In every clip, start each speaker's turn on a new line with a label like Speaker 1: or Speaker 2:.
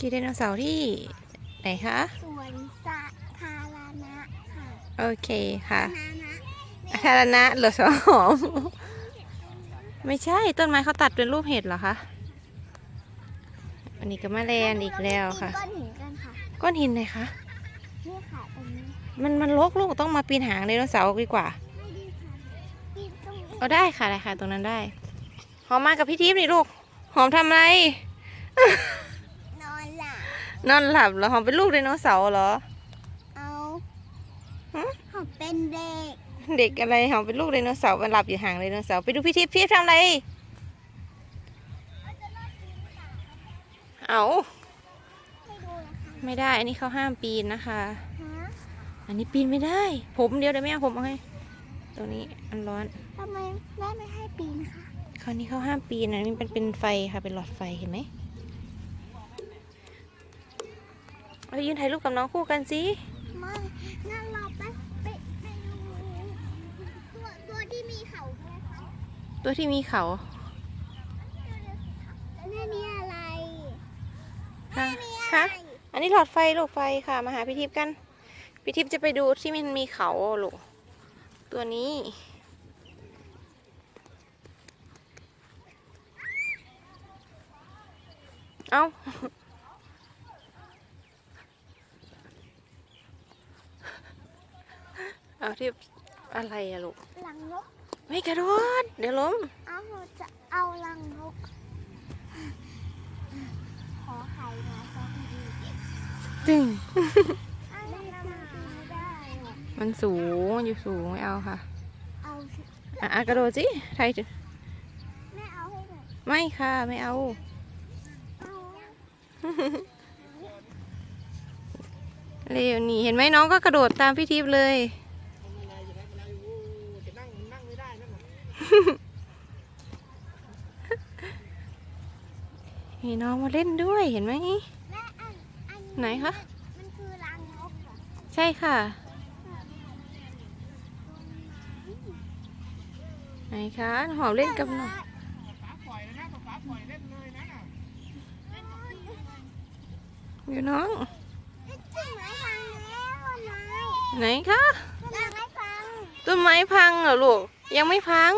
Speaker 1: ที่ไดโนเสาร์ที่ไหนคะ
Speaker 2: สวนสาธารณะค่ะ
Speaker 1: โอเคค่ะ
Speaker 2: นานะ
Speaker 1: สาธารณะเหรือสหอม ไม่ใช่ต้นไม้เขาตัดเป็นรูปเห็ดเหรอคะ อันนี้ก็มาแลนอีกแล้วค่ะ
Speaker 2: ก้อนหินกันค่ะ
Speaker 1: ก้อนหินไหนคะ
Speaker 2: นี่ค่ะตรงนี้
Speaker 1: มันมันลกลูกต้องมาปีนหางไดโนเสาร์ดีกว่า
Speaker 2: ไม่ดีค่ะปีนตรงนี้
Speaker 1: เอาได้ค่ะได้ค่ะ ตรงนั้นได้ หอมมากับพี่ทิพย์นี่ลูก หอมทำอะไร
Speaker 2: นอนหลับ
Speaker 1: นอนหลับเหรอหอมเป็นลูกไดโนเสาร์เหรอ
Speaker 2: เอา
Speaker 1: ฮะ
Speaker 2: ผมเป็นเด็ก
Speaker 1: เด็กอะไรหอมเป็นลูกไดโนเสาร์มันหลับอยู่ห่างไดโนเสาร์ไปดูพี่ทิพย์พี่ทิพย์ทำอะไร เอา
Speaker 2: ให้ดูนะคะ
Speaker 1: ไม่ได้ อันนี้เขาห้ามปีนนะคะ
Speaker 2: ฮะ
Speaker 1: อันนี้ปีนไม่ได้ ผมเดี๋ยวเดี๋ยวแม่เอาผมเอาให้ตรงนี้อันร้อน
Speaker 2: ทำไมแม่ไม่ให้ปีนคะ
Speaker 1: คราวนี้เขาห้ามปีนอันนี้เป็นเป็นไฟค่ะเป็นหลอดไฟเห็นไหม เอายืนถ่ายรูปกับน้องคู่กันสิ
Speaker 2: ไม่งั้นเราไปไปไปดูตัวตัวที่มีเขาใช่ไหมคะ
Speaker 1: ตัวที่มีเขา
Speaker 2: แล้วนี่นี่อะไร
Speaker 1: ค่ะ
Speaker 2: นี่อะ
Speaker 1: ค่ะ
Speaker 2: ไร
Speaker 1: อันนี้หลอดไฟลูกไฟค่ะ มาหาพี่ทิพย์กัน พี่ทิพย์จะไปดูที่มันมีเขาลูกตัวนี้เอา เอาที่อะไรอะลูก
Speaker 2: ลังนก
Speaker 1: ไม่กระโดดเดี๋ยวล้ม
Speaker 2: เอาหนูจะเอาลังนก ขอไข่มาสักที
Speaker 1: ตึง
Speaker 2: เอาลังนกไม่ได้อะ
Speaker 1: มันสูงมันอยู่สูงไม่เอาค่ะ
Speaker 2: เอาสิ
Speaker 1: อะอะกระโดดสิไทย
Speaker 2: แม่เอาให้หน่อย
Speaker 1: ไม่ค่ะไม่เอา
Speaker 2: เอา
Speaker 1: เร็วนี่เห็นไหมน้องก็กระโดดตามพี่ทิพย์เลย มีน้องมาเล่นด้วยเห็นไหม
Speaker 2: แม่อันอัน
Speaker 1: ไหนคะ
Speaker 2: มันคือลังนกเหรอ
Speaker 1: ใช่ค่ะ ไหนคะหอมเล่นกับหน่อยอยู่น้อง
Speaker 2: จริงไหมฟังแล้วไม้
Speaker 1: ไหนคะ
Speaker 2: อยากให้ฟัง
Speaker 1: ต้นไม้พังเหรอลูก ยังไม่พัง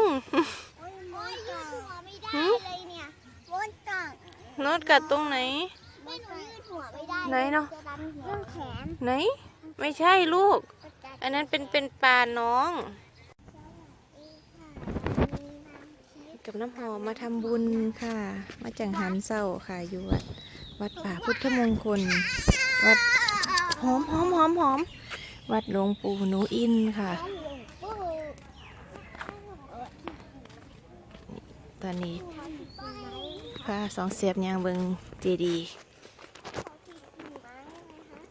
Speaker 2: โอ้ยโอ้ยยืดหัวไม่ได้
Speaker 1: หืม
Speaker 2: เลยเนี่ยวนกัด
Speaker 1: โนดกัดตรงไหน
Speaker 2: ไม่หนูยืดหัวไม่ได้
Speaker 1: ไหนเนาะ
Speaker 2: จะดันหัวแขน
Speaker 1: ไหน ไม่ใช่ลูก
Speaker 2: ก็จะ
Speaker 1: อันนั้นเป็นเป็นปลาน้อง กับน้ำหอมมาทำบุญค่ะ มาจังหันเศร้าค่ะอยู่วัดวัดป่าพุทธมงคล วัดหอมหอมหอมหอมวัดหลวงปู่หนูอินค่ะ ตอนนี้พาสองเสียบยางเบิงเจดี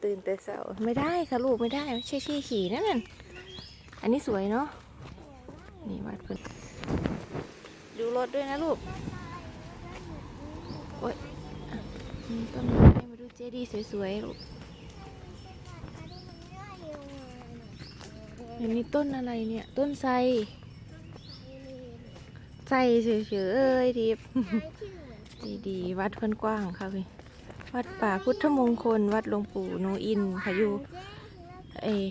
Speaker 1: ตื่นแต่เช้าไม่ได้ค่ะลูกไม่ได้ไม่ใช่ที่ขี่นั่นน่ะอันนี้สวยเนาะนี่วัดเพิ่นดูรถด้วยนะลูกโอ๊ยมีต้นไม้มาดูเจดีสวยๆลูกอันนี้ต้นอะไรเนี่ย ต้นไทร ไทรเฉยๆเอ้ยทิพย์ดีดีๆวัดเพิ่นกว้างค่ะพี่วัดป่าพุทธมงคล วัดหลวงปู่โนอินค่ะอยู่เออ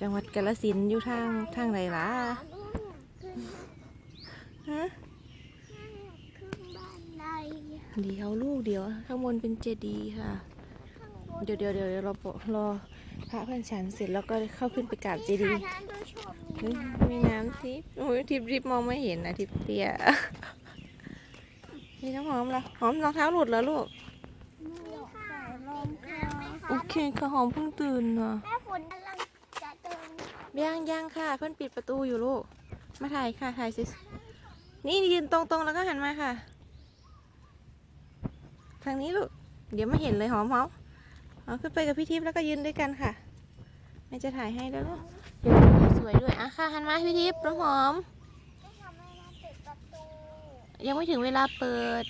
Speaker 1: จังหวัดกาฬสินธุ์อยู่ทางทางไหนล่ะฮะเดี๋ยวลูกเดี๋ยว ข้างบนเป็นเจดีย์ค่ะ เดี๋ยวเดี๋ยวเดี๋ยวเดี๋ยวเราปะรอ พระเพื่อนฉันเสร็จแล้วก็เข้าขึ้นไปกราบเจดีย์เฮ้ยมีน้ำทิพย์โอ้ยทิพย์ทิพย์มองไม่เห็นนะทิพย์เตี้ยมีน้ำหอมเหรอหอมรองเท้าหลุดแล้วลูกโอเคค่ะหอมเพิ่งตื่นอะ
Speaker 2: แม่ฝนกำลังจะเดิน
Speaker 1: ยังยังค่ะ เพื่อนปิดประตูอยู่ลูก มาถ่ายค่ะถ่ายสินี่ยืนตรงๆแล้วก็หันมาค่ะ ทางนี้ลูก เดี๋ยวไม่เห็นเลยหอมหอม เอาขึ้นไปกับพี่ทิพย์แล้วก็ยืนด้วยกันค่ะแม่จะถ่ายให้แล้วลูกเดี๋ยวถ่ายสวยด้วยอะค่ะหันมาพี่ทิพย์น้ำหอม
Speaker 2: ไม่ทำให้แม่ปิดประตู
Speaker 1: ยังไม่ถึงเวลาเปิด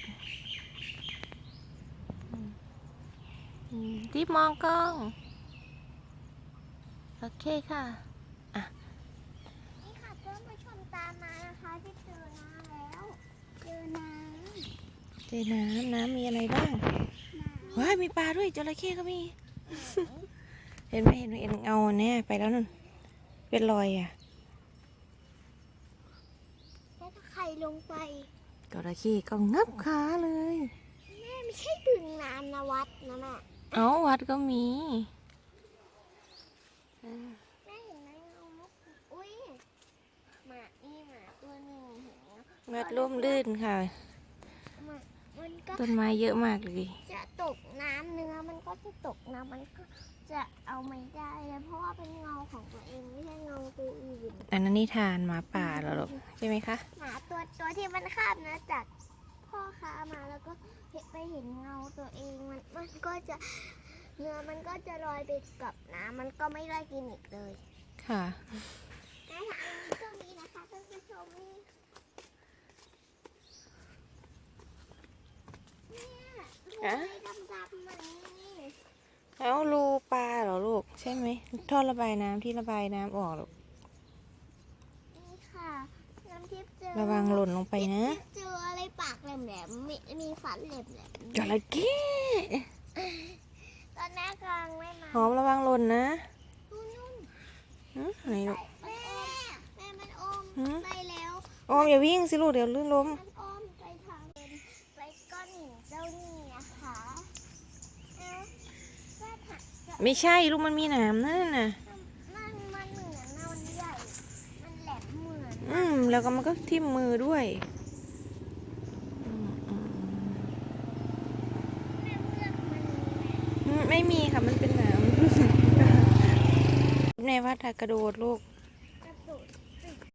Speaker 1: อืมอืมทิพย์มองกล้อง โอเคค่ะ
Speaker 2: นี่ค่ะเพื่อนผู้ชมตามมานะคะที่เจอน้ำแล้ว เจอน้ำ
Speaker 1: เจน้ำน้ำมีอะไรบ้าง
Speaker 2: น้
Speaker 1: ว้ายมีปลาด้วยจระเข้ก็มี เห็นไหมเห็นไหมเห็นเงาเนี่ยไปแล้วนั่นเป็นรอยอะ
Speaker 2: แล้วถ้าใครลงไป
Speaker 1: จระเข้ก็งับขาเลย
Speaker 2: แม่ไม่ใช่ดึงน้ำนะวัดนะแม่
Speaker 1: เอาวัดก็มี
Speaker 2: แม่เห็นไหมเงามุกอุ้ยหมานี่หมาตัวหนึ่งเห็นไหม
Speaker 1: วัดร่มลื่นค่ะ
Speaker 2: ห มามันก็
Speaker 1: ต้นไม้เยอะมากเลย
Speaker 2: จะตกน้ำเนื้อมันก็จะตกน้ำมันก็จะเอาไม่ได้เลยเพราะว่าเป็นเงาของตัวเองไม่ใช่เงาตัวอื่น
Speaker 1: อันนั้นนิทานหมาป่าเหรอลูกใช่ไหมคะ
Speaker 2: หมาตัวตัวที่มันคาบนะจากพ่อค้ามาแล้วก็เห็นไปเห็นเงาตัวเองมันมันก็จะเนื้อมันก็จะลอยไปกับน้ำมันก็ไม่ได้กินอีกเลย
Speaker 1: ค่ะ
Speaker 2: ในทางนี้ก็มีนะคะท่านผู้ชมนี่เนี่ยรู
Speaker 1: อะ
Speaker 2: ดำๆๆมันนี่
Speaker 1: เอารูปลาเหรอลูก ใช่ไหมท่อระบายน้ำที่ระบายน้ำออกลูก
Speaker 2: นี่ค่ะน้ำทิพย์เจอ
Speaker 1: ระวังหล่นลงไปนะ
Speaker 2: เจออะไรปากแหลมๆมีมีฟันแหลม
Speaker 1: จระเข้
Speaker 2: ๆตอนแรกกำลังไม่มา
Speaker 1: หอมระวังหล่นนะ
Speaker 2: นู่นนู่น
Speaker 1: หึไหนลูก
Speaker 2: แม่แม่มันอม
Speaker 1: หืม
Speaker 2: ไปแล้ว
Speaker 1: ออมอย่าวิ่งสิลูกเดี๋ยวลื่นล้ม
Speaker 2: มันอมไปทางเป็นไปก้อนหินเจ้านี่นะคะเอ้าก็ถักจะ
Speaker 1: ไม่ใช่ลูกมันมีหนามนั่นน่ะ
Speaker 2: มันมันเหมือนนะมันใหญ่ มันแหลมเหมือน
Speaker 1: อืมแล้วก็มันก็ทิ่มมือด้วยอืมอืม
Speaker 2: แม่เลือกมันแหละ
Speaker 1: อืมไม่มีค่ะมันเป็นหนามในวัดอะกระโดดลูก